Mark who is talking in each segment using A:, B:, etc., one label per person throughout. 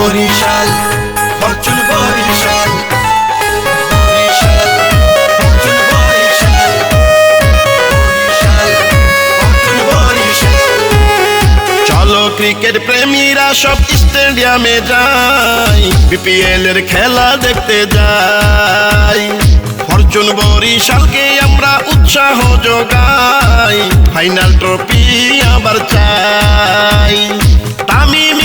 A: Barishal Fortune Barishal.
B: Cricket প্রেমীরা সব স্টেডিয়ামে যাই বিপিএল এর খেলা দেখতে যাই ফরচুন বরিশালকে আমরা উৎসাহ যোগাই, ফাইনাল ট্রফি আবার চাই। তামিম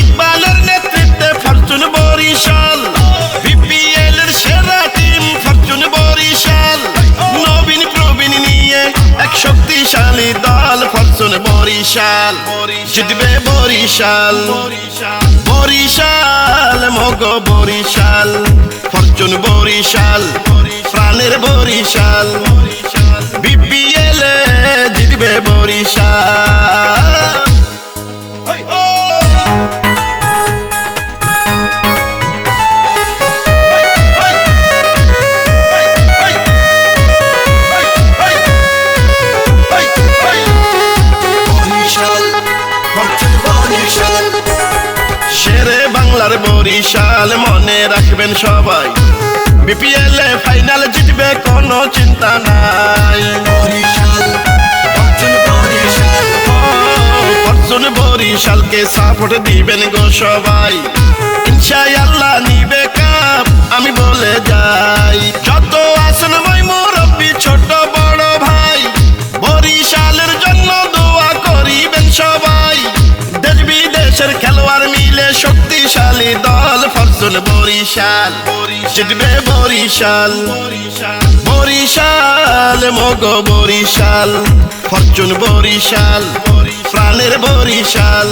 B: বরিশাল জিতবে বরিশাল। বরিশাল মগ বরিশাল ফরচুন বরিশাল প্রাণের বরিশাল। বাংলার বরিশাল মনে রাখবেন সবাই। বিপিএল এ ফাইনাল জিতবে কোনো চিন্তা নাই। বরিশালকে সাপোর্ট দিবেন গো সবাই। শক্তিশালী দল ফসল বরিশাল, জিতবে বরিশাল। বরিশাল, মগ বরিশাল ফরচুন বরিশাল, প্রাণের বরিশাল।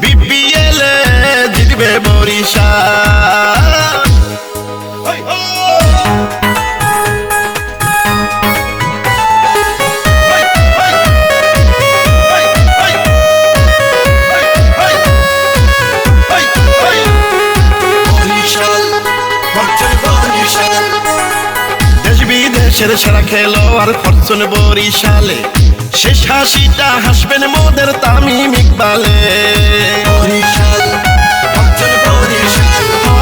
B: বিপিএল জিতবে বরিশাল। বিদেশের সেরা খেলোয়াড় ফরচুন বরিশালে। শেষ হাসিটা হাসবেন মোদের তামিম ইকবালে। ও,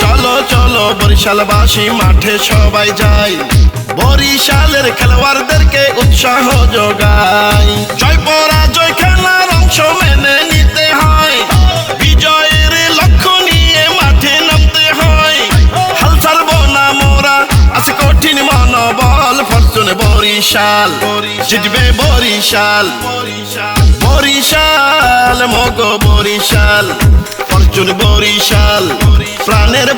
B: চলো চলো বরিশালবাসী মাঠে সবাই যাই। বরিশালের খেলোয়াড়দেরকে উৎসাহ যোগাই। জয় পরাজয় খেলার অংশ মেনে বরিশাল জিতবে বরিশাল। বরিশাল মগ বরিশাল অর্জুন বরিশাল প্রাণের